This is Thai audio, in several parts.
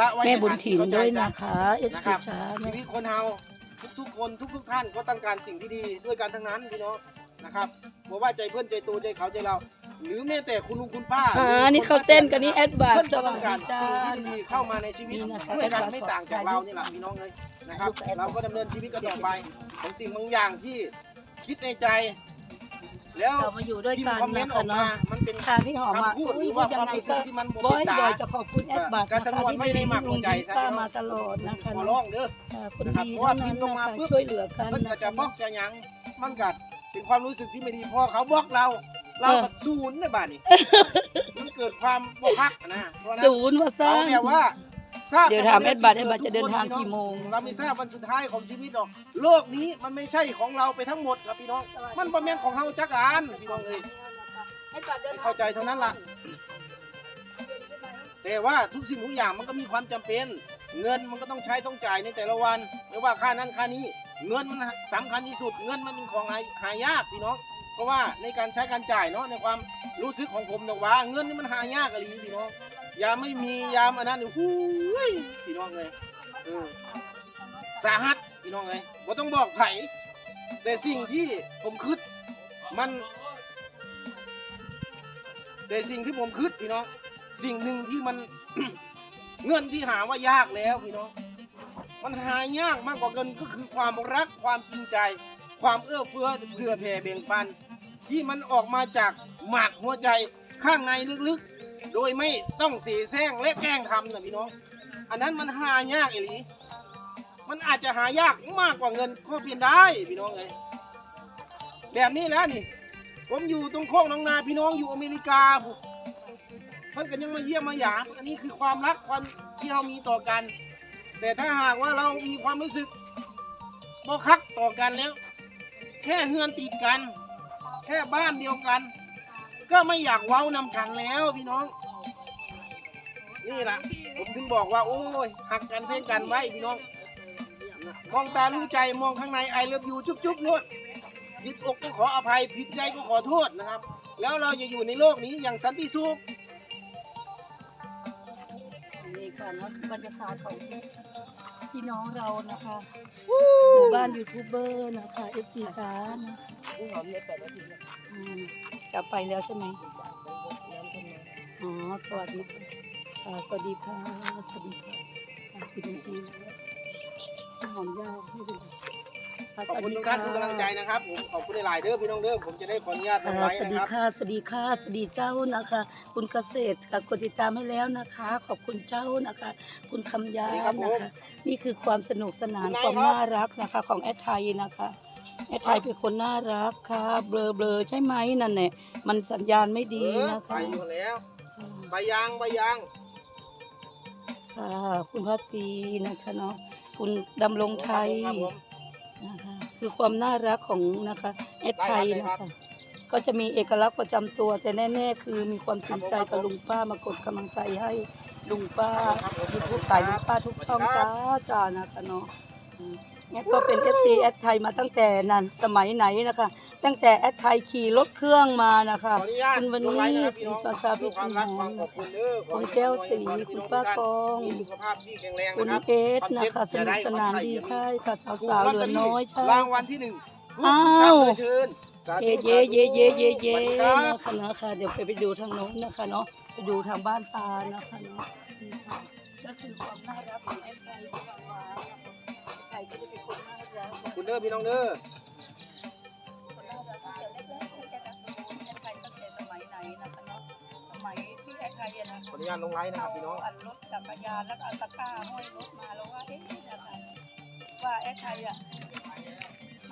ละไว้แม่ในบุญทางถิ่นเข้าใจด้วยซนะคะเอสนะคพีรับช้าชีวิตคนเฮาทุกๆคนทุกๆท่านก็ต้องการสิ่งที่ดีด้วยกันทั้งนั้นพี่น้องนะครับบอกว่าใจเพื่อนใจตัวใจเขาใจเรา หรือแม้แต่คุณลุงคุณป้าอ่าหรือนี่เขาเต้นกันนี่แอดบาร์เพื่อนสก็วัต้สองดีการจ้าสิ่งที่ดีเข้ามาในชีวิตนี่นะคะด้วยกันแอดบาร์ไม่ต่างจากเรานี่แหละพี่น้องเลยนะครับแอดบาร์เราก็ดำเนินชีวิตกันต่อไปของสิ่งบางอย่างที่คิดในใจ แล้วเรามาอยู่ด้วยพิมกัพ์นคอมเมนนะต์ออคะกมา เนาะมันเป็น ค่ะพี่หอมอะคำพูดหรืออุ้ว่ายยังไงความรู้สึก็กที่มันบ่บอยเป็นตาบอยจะขอบคุณแอดบาร์ก็สงวนไม่ได้หมักหัวใจที่ซะ ป้ามาตลอดนะคะขอเนาะร้องเด้อ ค่ะคนนะครับดีเพราะว่าเท่านั้นพิมพ์ลงนะมาคะปุ๊บ ช่วยเหลือกันมันนะก็จะคะ บล็อกจะหยังมันก็เป็นความรู้สึกที่ไม่ดีพอเขาบล็อกเรา เราก็ศูนย์ในบ้านนี่มันเกิดความบกพักนะเพราะฉะนั้นศูนย์ว่าสร้าเอาง แบบว่า ทราบเดี๋ยวถามแอดบัตรแอดบัตรจะเดินทางกี่โมง เราไม่ทราบวันสุดท้ายของชีวิตหรอก โลกนี้มันไม่ใช่ของเราไปทั้งหมดครับพี่น้อง มันประเมนของเฮาจักรานพี่น้องเอ้ยเข้าใจเท่านั้นล่ะ แต่ว่าทุกสิ่งทุกอย่างมันก็มีความจำเป็น เงินมันก็ต้องใช้ต้องจ่ายในแต่ละวันไม่ว่าค่านั้นค่านี้ เงินมันสำคัญที่สุด เงินมันเป็นของหาหายากพี่น้อง เพราะว่าในการใช้การจ่ายเนาะในความรู้สึกของผมนะว่า เงินนี่มันหายากอะไรพี่น้อง ยามไม่มียามอันนั้นนี่หูยพี่น้องเลยเออสาหัสพี่น้องเลยบ่ต้องบอกไผแต่สิ่งที่ผมคิดมัน แต่สิ่งที่ผมคิดพี่น้องสิ่งหนึ่งที่มัน เงินที่หาว่ายากแล้วพี่น้อง มันหายากมากกว่าเงินก็คือความรักความจริงใจ ความเอื้อเฟื้อเผื่อแผ่เบ่งปัน ที่มันออกมาจากหมากหัวใจข้างในลึกๆ โดยไม่ต้องเสียแซงและแกล้งทำนะพี่น้อง อันนั้นมันหายากไอ้หลีมันอาจจะหายากมากกว่าเงินก็เพียงได้พี่น้องเลยแบบนี้แล้วนี่ ผมอยู่ตรงโคกน้องนาพี่น้องอยู่อเมริกาผมเพิ่นก็ยังมาเยี่ยมมาหยามอันนี้คือความรักความที่เรามีต่อกัน แต่ถ้าหากว่าเรามีความรู้สึกบ่คักต่อกันแล้ว แค่เฮือนติดกัน แค่บ้านเดียวกัน ก็ไม่อยากเว้านำกันแล้วพี่น้อง นี่แหละผมถึงบอกว่า โอ้ยหักกันเพ่งกันไว้พี่น้อง มองตารู้ใจมองข้างในไอเลิฟยูจุ๊บจุ๊บนวดผิดอกก็ขออภัยผิดใจก็ขอโทษนะครับ แล้วเราจะอยู่ในโลกนี้อย่างสันติสุขนี่ค่ะเนาะบรรยากาศของพี่น้องเรานะคะหมู่บ้านยูทูบเบอร์นะคะเอฟซีจ้านะอืม จะไปแล้วใช่ไหมอ๋อ สวัสดีค่ะอ่าสวัสดีค่ะ สวัสดีค่ะอ่าสิบนาทีแล้วหอมยาวไม่เป็นไรค่ะขอบคุณสทุวักสท่านดีทุกกำลังใจนะครับผมขอบคุณหลายๆเด้อพี่น้องเด้อผมจะได้ขออนุญาตลงค่ะไว้สวัสนะดีครับค่ะสวัสดีค่ะสวัสดีเจ้านะคะ คุณเกษตรค่ะกดติดตามให้แล้วนะคะ ขอบคุณเจ้านะคะ คุณคำยาสวัสดีครับผมนะคะนี่คือความสนุกสนานคุณนายความครับน่ารักนะคะ ของแอดไทยนะคะแอดไทยเป็นคนน่ารักค่ะ เบลอเบลอๆใช่ไหมนั่นแหละ มันสัญญาณไม่ดีเออนะไปคะอยู่แล้วใบยางใบยางค่ะคุณพัตตีนะคะเนาะคุณดำรงไทยครับผม นะคะคือความน่ารักของนะคะแอดไทยได้นะครัคะบ ก็จะมีเอกลักษณ์ประจำตัว แต่แน่ๆคือมีความจริงใจครับผมกับลุงป้ามากดกำลังใจให้ลุงป้า ครับผมยูทูบตายลุงป้าทุกช่องครัจ้าบจ้านะคะเนาะอืม เนี่ยก็เป็น FC แอดไทยมาตั้งแต่นั้นสมัยไหนนะคะ ตั้งแต่แอดไทยขี่รถเครื่องมานะคะขออนุญาตคุณวันลงนี้ไว้นะครับพี่น้องคุณประสาทด้วยความรักความขอบคุณเด้อขอคุณให้แก้วศรีขอให้คุณพี่น้ป้ากอง มีสุขภาพที่แข็งแรงคุณนะครับเอสนะคะสนุกสนานดีใช่ค่ะสาวๆเหลือน้อยใช่ รางวัลที่หนึ่งอ้าว ทุกท่นเลยเชิญสาธุเย่เย่เย่เย่เย่สวัสเย่ดีครับ นะคะนะคะเดี๋ยวไปไปดูทางโน้นนะคะเนาะไปดูทางบ้านตานะคะเนาะนี่ค่ะก็คือความน่ารักของแอดไลน์ของเราใครก็จะเป็นคน น่ารักคุณเด้อพี่น้องเด้อคนน่ากตั้งแต่เล็กๆแค่น้อดไลน์ตั้งแต่สมัยไหนนะคะเนาะสมัยที่แอดไลน์อะนะขออนุญาตลงไลน์นะครับพี่น้องอันรถจักรยานแล้วก็เอาตะกร้าห้อยรถมาแล้วว่าเอ๊ะนะคะว่าแอดไลน์อะ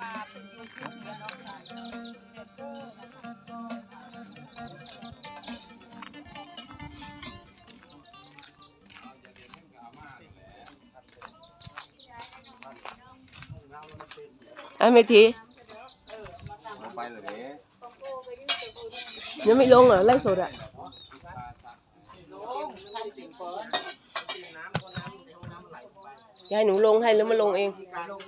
มาเป็นยูทูบเนี่ยเนาะค่ะเอร์นะคะอะเมทีไปเลยเด้ยังไม่ลงเหรอไล่สดอะจะให้หนูลงให้หรือมาลงเองการลง